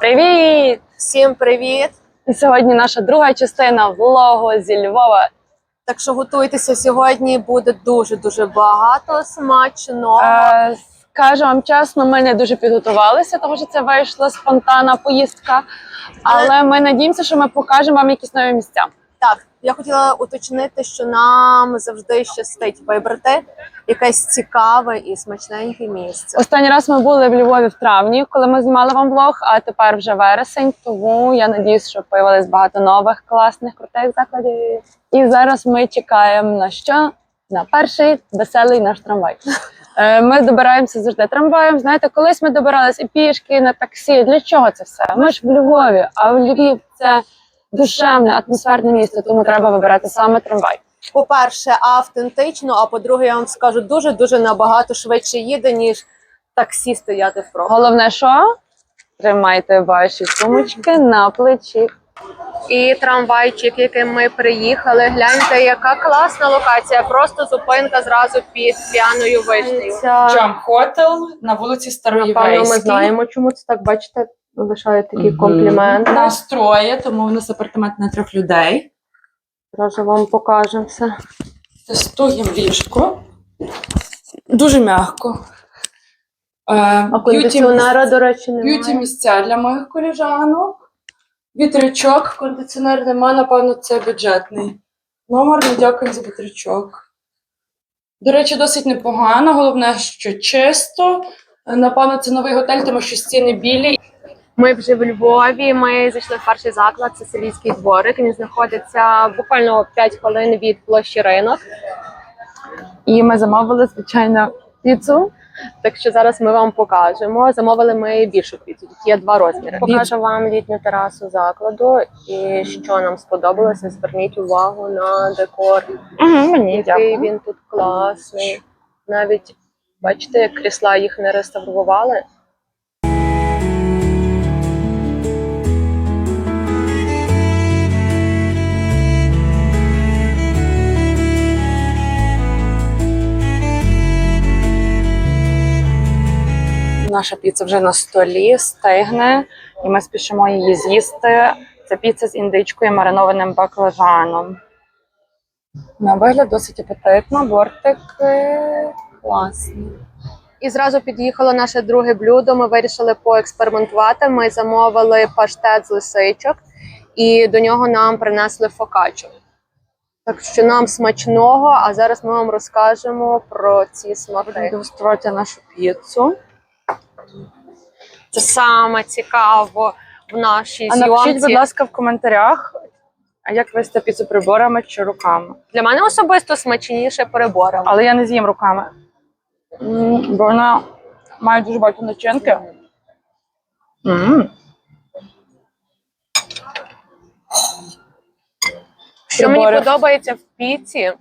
Привіт! Всім привіт! І сьогодні наша друга частина влогу зі Львова. Так що готуйтеся сьогодні. Буде дуже дуже багато смачного. Е, скажу вам чесно, ми не дуже підготувалися, тому що це вийшла спонтанна поїздка. Але ми надіємося, що ми покажемо вам якісь нові місця. Так, я хотіла уточнити, що нам завжди щастить вибрати якесь цікаве і смачненьке місце. Останній раз ми були в Львові в травні, коли ми знімали вам влог, а тепер вже вересень. Тому я надіюсь, що появилось багато нових класних крутих закладів. І зараз ми чекаємо на що? На перший веселий наш трамвай. Е, Ми добираємося завжди трамваєм. Знаєте, колись ми добирались і пішки, і на таксі. Для чого це все? Ми ж в Львові, а в Львів це душевне, атмосферне місто, тому треба вибирати саме трамвай. По-перше, автентично, а по-друге, я вам скажу, дуже дуже набагато швидше їде, ніж таксі стояти в пробках. Головне, що тримайте ваші сумочки на плечі. І трамвайчик, яким ми приїхали. Гляньте, яка класна локація. Просто зупинка зразу під п'яною вишнею. Джам Хотел на вулиці Старої Напевно, ми знаємо, чому це так. Бачите, лишають такі компліменти. Нас троє, тому у нас апартамент на трьох людей. Зараз вам покажемо все. Тестуємо ліжко. Дуже м'яко. Е, А кондиціонера, до речі, б'юті місця для моїх коліжанок. Вітрячок, кондиціонер нема, напевно, це бюджетний. Номер, ну дякую за вітрячок. До речі, досить непогано. Головне, що чисто. Напевно, це новий готель, тому що стіни білі. Ми вже в Львові. Ми зайшли в перший заклад. Це селійський дворик. Він знаходиться буквально 5 хвилин від площі ринок. І ми замовили, звичайно, піцу. Так що зараз ми вам покажемо. Замовили ми більшу піцу. Тут є два розміри. Покажу вам літню терасу закладу і що нам сподобалося. Зверніть увагу на декор. Угу, мені Який дякую. він тут класний. Навіть бачите, як крісла їх не реставрували. Наша піца вже на столі стигне, і ми спішимо її з'їсти. Це піца з індичкою і маринованим баклажаном. На вигляд досить апетитно, бортики класні. І зразу під'їхало наше друге блюдо. Ми вирішили поекспериментувати. Ми замовили паштет з лисичок, і до нього нам принесли фокаччо. Так що нам смачного, а зараз ми вам розкажемо про ці Будемо смаки. дегустувати нашу піцу. Це саме цікаво в нашій А напишіть, будь ласка, в коментарях, а як ви їсте піцу приборами чи руками. Для мене особисто смачніше перебором. Але я не з'їм руками. Бо вона має дуже багато начинки. М. Що мені подобається в піці,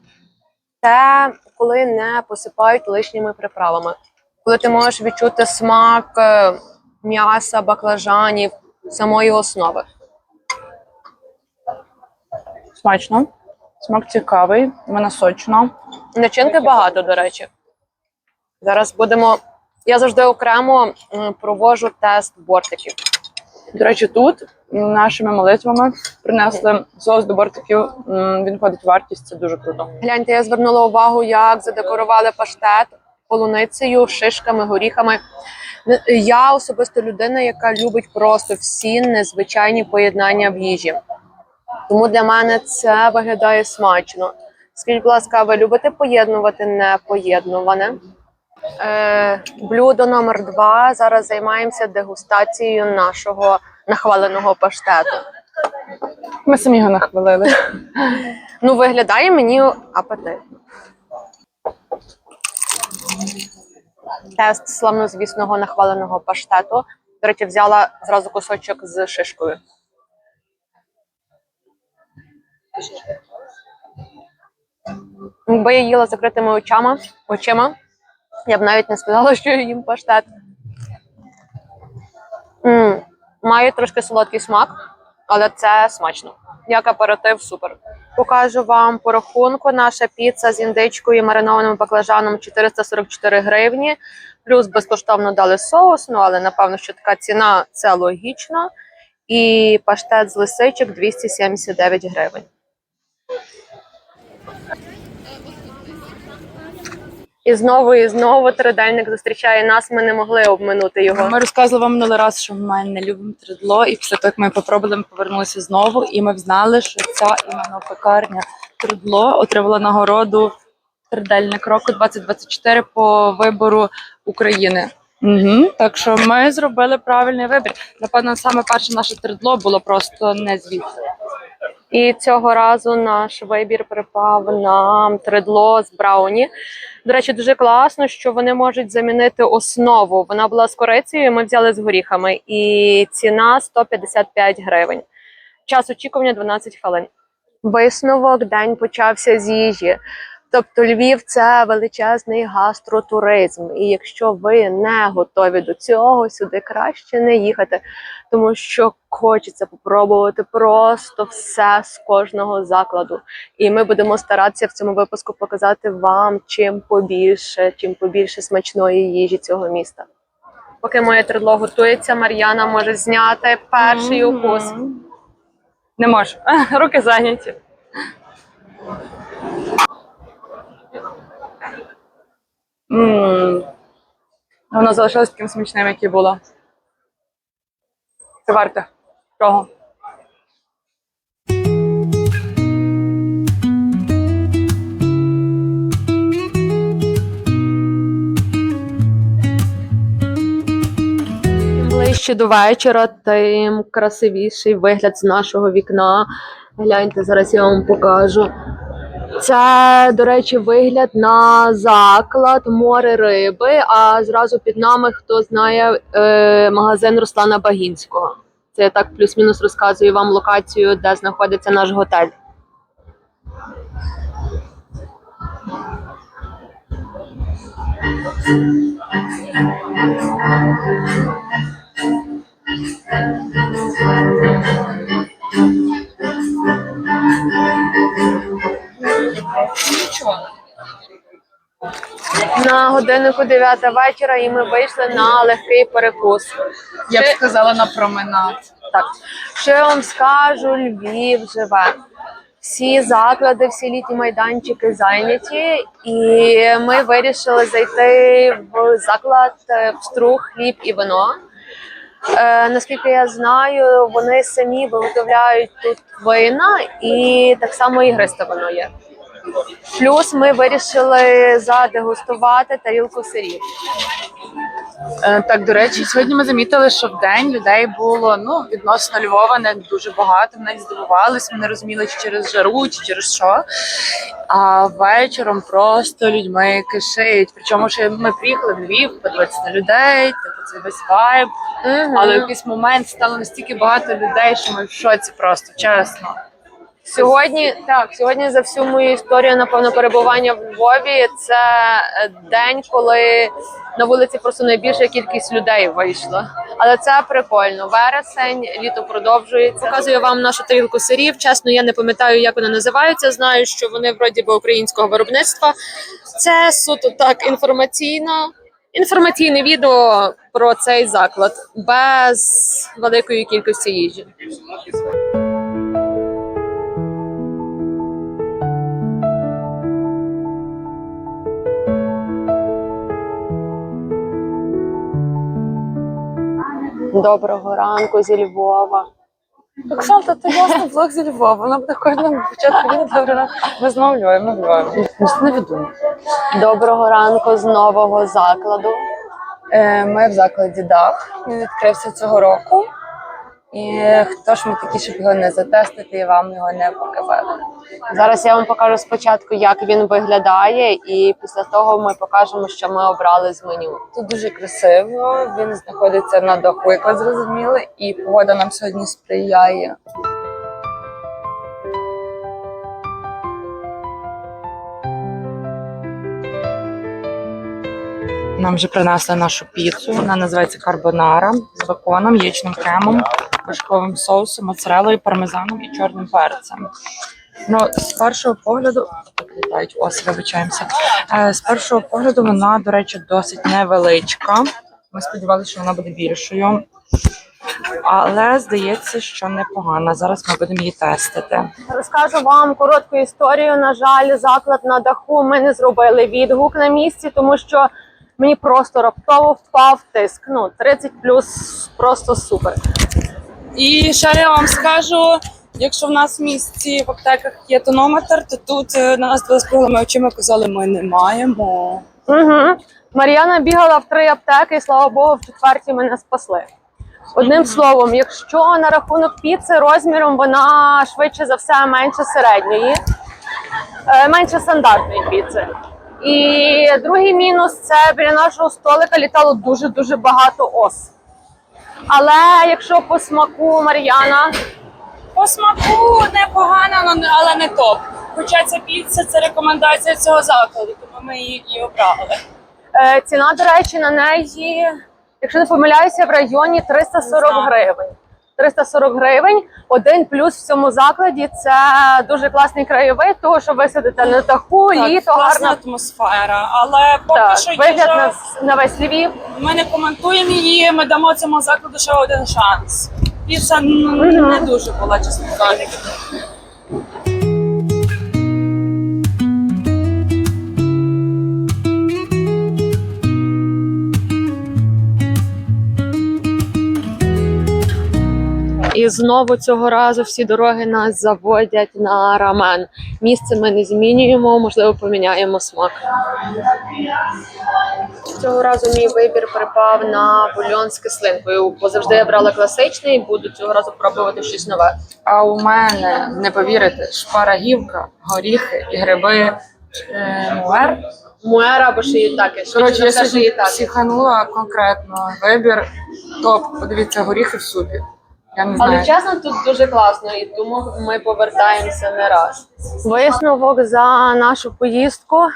це коли не посипають лишніми приправами. Коли ти можеш відчути смак е, м'яса, баклажанів, самої основи. Смачно. Смак цікавий, вона сочна. Начинки багато, до речі. Зараз будемо. Я завжди окремо провожу тест бортиків. До речі, тут нашими молитвами принесли соус до бортиків. Він входить в вартість, це дуже круто. Гляньте, я звернула увагу, як задекорували паштет полуницею, шишками, горіхами. Я особисто людина, яка любить просто всі незвичайні поєднання в їжі. Тому для мене це виглядає смачно. Скажіть, будь ласка, ви любите поєднувати непоєднуване? Е, блюдо номер два. Зараз займаємося дегустацією нашого нахваленого паштету. Ми самі його нахвалили. Ну, виглядає мені апетитно. Тест славнозвісного нахваленого паштету. До речі, взяла зразу кусочок з шишкою. Якби я їла закритими очами, очима, я б навіть не сказала, що я їм паштет. м має трошки солодкий смак, але це смачно. Як аперитив, супер. Покажу вам по рахунку. Наша піца з індичкою і маринованим баклажаном 444 гривні. Плюс безкоштовно дали соус, ну але напевно, що така ціна це логічно. І паштет з лисичок 279 гривень. І знову і знову тридельник зустрічає нас. Ми не могли обминути його. Ми розказували вам минулий раз, що ми не любимо тредло, і після того, як ми попробували, ми повернулися знову, і ми взнали, що ця іменно пекарня тредло отримала нагороду тридельник року 2024 по вибору України. Угу. Так що ми зробили правильний вибір. Напевно, саме перше наше тредло було просто не звідси. І цього разу наш вибір припав на тредло з брауні. До речі, дуже класно, що вони можуть замінити основу. Вона була з корицею, ми взяли з горіхами, і ціна 155 гривень. Час очікування 12 хвилин. Висновок день почався з їжі. Тобто Львів це величезний гастротуризм. І якщо ви не готові до цього, сюди краще не їхати, тому що хочеться попробувати просто все з кожного закладу. І ми будемо старатися в цьому випуску показати вам чим побільше, чим побільше смачної їжі цього міста. Поки моє тредло готується, Мар'яна може зняти перший укус. Не можу. Руки зайняті. Воно залишилось таким смачним, як і було. Це варте того. Ближче до вечора, тим красивіший вигляд з нашого вікна. Гляньте, зараз я вам покажу. Це, до речі, вигляд на заклад море риби. А зразу під нами, хто знає, е, магазин Руслана Багінського. Це я так плюс-мінус розказую вам локацію, де знаходиться наш готель. На годиннику 9 вечора, і ми вийшли на легкий перекус. Я б Ще- сказала на променад. Так, що я вам скажу, Львів живе. Всі заклади, всі літні майданчики зайняті, і ми вирішили зайти в заклад е, «Пструг, хліб і вино. Е, наскільки я знаю, вони самі виготовляють тут вина і так само ігристе вино є. Плюс ми вирішили задегустувати тарілку сирів. Е, Так, до речі, сьогодні ми замітили, що в день людей було ну відносно Львова не дуже багато. Ми здивувалися, ми не розуміли, чи через жару, чи через що. А вечором просто людьми кишить. Причому що ми приїхали в Львів, подивитися на людей, типу це весь вайб. Але в якийсь момент стало настільки багато людей, що ми в шоці просто чесно. Сьогодні так, сьогодні за всю мою історію, напевно, перебування в Львові. Це е, день, коли на вулиці просто найбільша кількість людей вийшла. Але це прикольно. Вересень, літо продовжується. Показую вам нашу тарілку сирів. Чесно, я не пам'ятаю, як вони називаються. Знаю, що вони вроді би українського виробництва. Це суто так інформаційно. Інформаційне відео про цей заклад без великої кількості їжі. Доброго ранку зі Львова. Оксана, ти власне блог зі Львова. Вона буде кожному початку добре. Ми знову Львові, в Львові. Не відомо. Доброго ранку з нового закладу. Е, Ми в закладі Дах. Він відкрився цього року. І хто ж ми такі, щоб його не затестити і вам його не показати? Зараз я вам покажу спочатку, як він виглядає, і після того ми покажемо, що ми обрали з меню. Тут дуже красиво. Він знаходиться на даху, як ви зрозуміли, і погода нам сьогодні сприяє. Нам вже принесли нашу піцу. Вона називається карбонара з беконом, яєчним кремом, вершковим соусом, моцарелою, пармезаном і чорним перцем. Ну, з першого погляду ось, вибачаємося. Е, з першого погляду вона, до речі, досить невеличка. Ми сподівалися, що вона буде більшою. Але здається, що непогана. Зараз ми будемо її тестити. Розкажу вам коротку історію. На жаль, заклад на даху ми не зробили відгук на місці, тому що мені просто раптово впав тиск. Ну 30 плюс просто супер. І ще я вам скажу: якщо в нас в місті в аптеках є тонометр, то тут е, на нас з круглими очима казали, ми не маємо. Угу. Мар'яна бігала в три аптеки, і слава Богу, в четвертій мене спасли. Одним словом, якщо на рахунок піци розміром вона швидше за все менше середньої, е, менше стандартної піци. І другий мінус це біля нашого столика літало дуже дуже багато ос. Але якщо по смаку Мар'яна, По смаку непогано, але не топ. Хоча ця піца це рекомендація цього закладу, тому ми її і обрали. е, ціна, до речі, на неї, якщо не помиляюся, в районі 340 знаю. гривень. 340 гривень. Один плюс в цьому закладі це дуже класний краєвид, того що ви сидите на даху, літо, класна гарна атмосфера, але поки так, що вигляд їжа, на, на весь Львів. ми не коментуємо її, ми дамо цьому закладу ще один шанс. І це mm -hmm. не дуже була, чесно кажучи. І знову цього разу всі дороги нас заводять на рамен. Місце ми не змінюємо, можливо, поміняємо смак. Цього разу мій вибір припав на бульйон з кислинкою, бо завжди я брала класичний, буду цього разу пробувати щось нове. А у мене, не повірите, шпарагівка, горіхи і гриби е, муер. Муера або шиїтаки. Коротше, я сьогодні психанула конкретно. Вибір топ. Подивіться, горіхи в супі. Я не Але чесно, тут дуже класно, і тому ми повертаємося не раз. Висновок за нашу поїздку.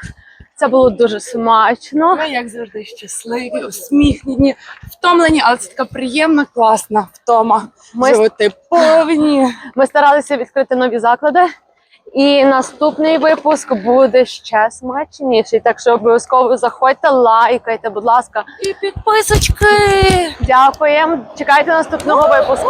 Це було дуже смачно. Ми, як завжди, щасливі, усміхнені, втомлені, але це така приємна, класна втома. Ми- Животи повні. Ми старалися відкрити нові заклади. І наступний випуск буде ще смачніший. Так що обов'язково заходьте, лайкайте, будь ласка. І підписочки. Дякуємо. Чекайте наступного випуску.